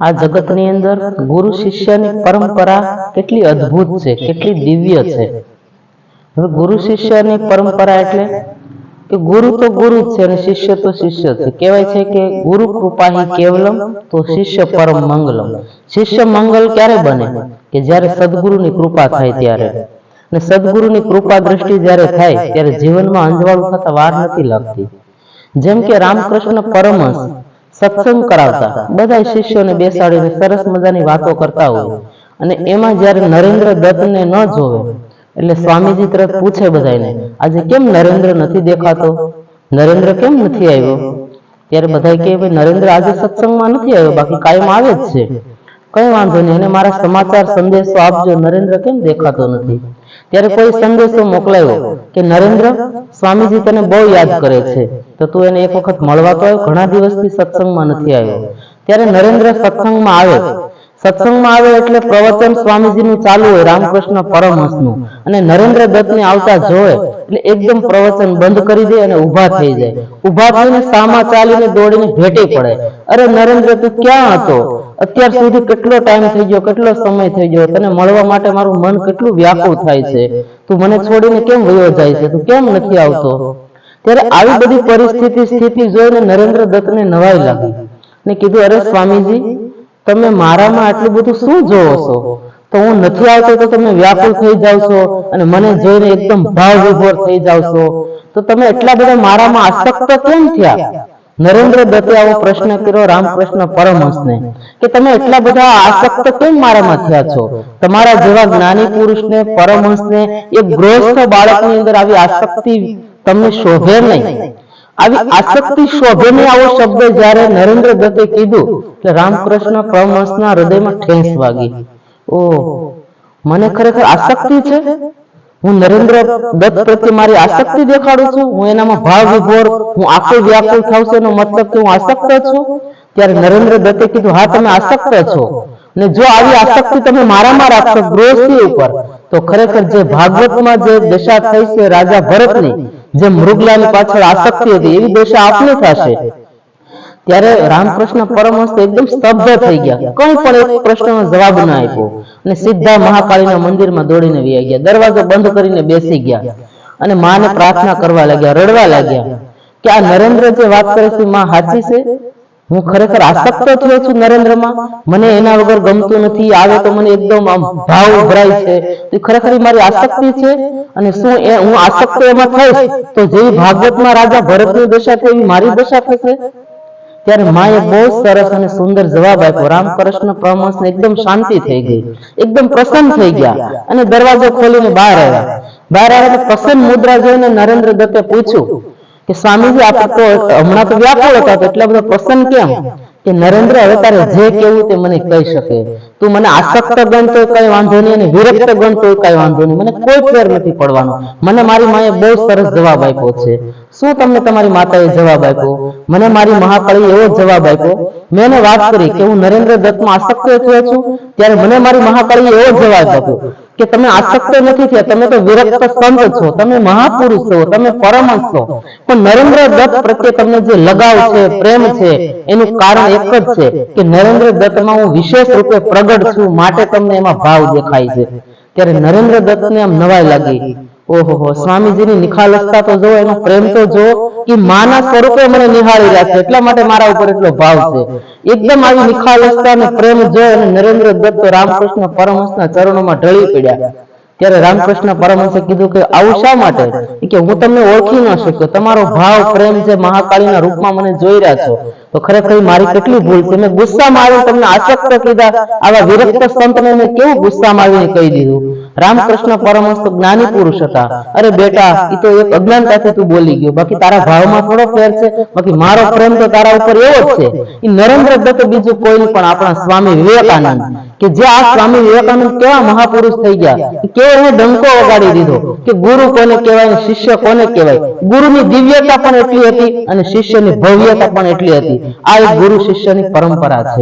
આ જગતની અંદર ગુરુ શિષ્યની પરંપરા કેટલી અદ્ભુત છે, કેટલી દિવ્ય છે. હવે ગુરુ શિષ્યની પરંપરા એટલે કે ગુરુ તો ગુરુ જ છે અને શિષ્ય તો શિષ્ય છે. કહેવાય છે કે ગુરુ કૃપાહી કેવલમ તો શિષ્ય પરમ મંગલમ. શિષ્ય મંગલ ક્યારે બને? કે જ્યારે સદગુરુની કૃપા થાય ત્યારે. અને સદગુરુની કૃપા દ્રષ્ટિ જ્યારે થાય, ત્યારે જીવનમાં અંજવાળું થતા વાર નથી લાગતી. જેમ કે રામકૃષ્ણ પરમહંસ સત્સંગ કરાવતા. બધા શિષ્યોને બેસાડીને સરસ મજાની વાતો કરતા હોય. અને એમાં જ્યારે નરેન્દ્ર દત્તને ન જોવે એટલે સ્વામીજી તરત પૂછે બધાને આજે કેમ નરેન્દ્ર નથી દેખાતો? નરેન્દ્ર કેમ નથી આવ્યો? ત્યારે બધા કે નરેન્દ્ર આજે સત્સંગમાં નથી આવ્યો બાકી કાયમ આવે જ છે. કઈ વાંધો નહીં. અને મારા સમાચાર સંદેશો આપજો. નરેન્દ્ર કેમ દેખાતો નથી? ત્યારે કોઈ સંદેશો મોકલાયો કે, નરેન્દ્ર, સ્વામીજી તને બહુ યાદ કરે છે. તો તું એને એક વખત મળવા તો ઘણા દિવસથી સત્સંગમાં નથી આવ્યો. ત્યારે નરેન્દ્ર સત્સંગમાં આવે સત્સંગમાં આવે એટલે પ્રવચન સ્વામીજીનું ચાલુ હોય રામકૃષ્ણ પરમહંસનું. અને નરેન્દ્ર દત્તને આવતા જોવે, એટલે એકદમ પ્રવચન બંધ કરી દે અને ઊભા થઈ જાય. ઊભા થઈને સામા ચાલીને દોડીને ભેટી પડે. અરે નરેન્દ્ર, તું ક્યાં હતો? અત્યાર સુધી કેટલો ટાઈમ થઈ ગયો, કેટલો સમય થઈ ગયો? તને મળવા માટે મારું મન કેટલું વ્યાકુળ થાય છે? તું મને છોડીને કેમ વયો જાય છે? તું કેમ નથી આવતો? ત્યારે આવી બધી પરિસ્થિતિ સ્થિતિ જોઈને નરેન્દ્ર દત્તને નવાઈ લાગી ને કીધું, અરે સ્વામીજી તમે મારામાં આટલું બધું શું જોવો છો? તો હું નથી આવતો તો તમે વ્યાકુળ થઈ જાવ છો અને મને જોઈને એકદમ ભાવ વિભોર થઈ જાવ છો. તો તમે એટલા બધા મારામાં આસક્ત કેમ થયા? નરેન્દ્ર દત્તે આવો પ્રશ્ન કર્યો રામકૃષ્ણ પરમહંસને કે તમે એટલા બધા આસક્ત કેમ મારામાં થયા છો? તમારા જેવા જ્ઞાની પુરુષને, પરમહંસને, એક ગૃહસ્થ બાળકની અંદર આવી આસક્તિ તમને શોભે નહીં. આવી આસક્તિ શોભે આવો શબ્દ જ્યારે નરેન્દ્ર દત્તે કીધું એટલે રામકૃષ્ણ પરમહંસના હૃદયમાં ઠેંસ વાગી. ઓ મને ખરેખર આસક્તિ છે? હું નરેન્દ્ર દત્ત પ્રત્યે મારી આસક્તિ દેખાડું છું. હું એનામાં ભાવ વિભોર હું આખો વ્યાકુળ થાવ છું એનો મતલબ કે હું આસક્ત છું. ત્યારે નરેન્દ્ર દત્તે કીધું હા તમે આસક્ત છો. ને જો આવી આસક્તિ તમે મારામાં રાખશો ગૃહસ્થી ઉપર તો ખરેખર જે ભાગવતમાં જે દશા થઈ છે રાજા ભરતની જે મૃગલાની પાછળ આસક્તિ હતી એવી દશા આપને થશે. ત્યારે રામકૃષ્ણ પરમહંસ એકદમ સ્તબ્ધ થઈ ગયા. કોઈ પણ એક પ્રશ્નનો જવાબ ના આપ્યો. અને સીધા મહાકાળીના મંદિરમાં દોડીને વહી ગયા. દરવાજો બંધ કરીને બેસી ગયા. અને માને પ્રાર્થના કરવા લાગ્યા રડવા લાગ્યા કે આ નરેન્દ્ર જે વાત કરે છે માં સાચી છે? હું ખરેખર આસક્ત થયો છું નરેન્દ્રમાં. મને એના વગર ગમતું નથી. આવે તો મને એકદમ ભાવ ઉભરાય છે. એ ખરેખર મારી આસક્તિ છે અને શું એ હું આસક્ત એમાં થઈશ? તો જેવી ભાગવતમાં રાજા ભરતની દશા થઈ એવી મારી દશા થશે? ત્યારે માએ બહુ સરસ અને સુંદર જવાબ આપ્યો. રામકૃષ્ણ પરમહંસને એકદમ શાંતિ થઈ ગઈ. એકદમ પ્રસન્ન થઈ ગયા અને દરવાજો ખોલીને બહાર આવ્યા. બહાર આવ્યા પ્રસન્ન મુદ્રા જોઈને નરેન્દ્ર દત્તે પૂછ્યું કે સ્વામીજી આપ તો હમણાં તો વ્યાકુળ હતા એટલા બધા પ્રસન્ન કેમ? કે નરેન્દ્ર હવે તારે જે કેવું તે મને કહી શકે. તું મને આસક્ત ગણતો કઈ વાંધો નહીં અને વિરક્ત ગણતો કઈ વાંધો નહીં. મને કોઈ ફેર નથી પડવાનો. મને મારી માએ બહુ સરસ જવાબ આપ્યો છે. શું તમને તમારી માતાએ જવાબ આપ્યો? મને મારી મહાકાળી એવો જવાબ આપ્યો, મેં એને વાત કરી કે હું નરેન્દ્ર દત્તમાં આસક્ત થયો છું, ત્યારે મને મારી મહાકાળીએ એવો જવાબ આપ્યો. કે તમે આસક્ત નથી થયા. તમે તો વિરક્ત સંત છો. તમે મહાપુરુષ છો. તમે પરમહંસ છો. પણ નરેન્દ્ર દત્ત પ્રત્યે તમને જે લગાવ છે પ્રેમ છે એનું કારણ એક જ છે કે નરેન્દ્ર દત્તમાં હું વિશેષ રૂપે પ્રગટ છું માટે તમને એમાં ભાવ દેખાય છે. ત્યારે નરેન્દ્ર દત્તને આમ નવાઈ લાગી. ઓહો સ્વામીજીની નિખાલસતા તો જો એનો પ્રેમ તો જો. કે માના સ્વરૂપે મને નિહાળી રહ્યા છે એટલા માટે મારા ઉપર એટલો ભાવ છે. એકદમ આવી નિખાલસતા અને પ્રેમ જો અને નરેન્દ્ર દત્ત રામકૃષ્ણ પરમહંસના ચરણોમાં ઢળી પડ્યા. ત્યારે રામકૃષ્ણ પરમહંસે કીધું કે આવું શા માટે? કે હું તમને ઓળખી ન શક્યો. તમારો ભાવ, પ્રેમ છે મહાકાળીના રૂપમાં મને જોઈ રહ્યા છો, તો ખરેખર મારી કેટલી ભૂલ છે? મેં ગુસ્સામાં આવીને તમને આસક્ત કીધા. આવા વિરક્ત સંતને મેં કેવું ગુસ્સામાં આવીને કહી દીધું? રામકૃષ્ણ પરમહંસ જ્ઞાની પુરુષ હતા. અરે બેટા એ તો એક અજ્ઞાનતાથી તું બોલી ગયો. બાકી તારા ભાવમાં થોડો ફેર છે, બાકી મારો પ્રેમ તો તારા ઉપર એવો જ છે. એ નરેન્દ્ર દત્ત બીજું કોઈ પણ આપણા સ્વામી વિવેકાનંદ કે જે આ સ્વામી વિવેકાનંદ કેવા મહાપુરુષ થઈ ગયા કેવો એને ડંકો વગાડી દીધો કે ગુરુ કોને કહેવાય શિષ્ય કોને કહેવાય? ગુરુની દિવ્યતા પણ એટલી હતી અને શિષ્યની ભવ્યતા પણ એટલી હતી. આ એક ગુરુ શિષ્યની પરંપરા છે.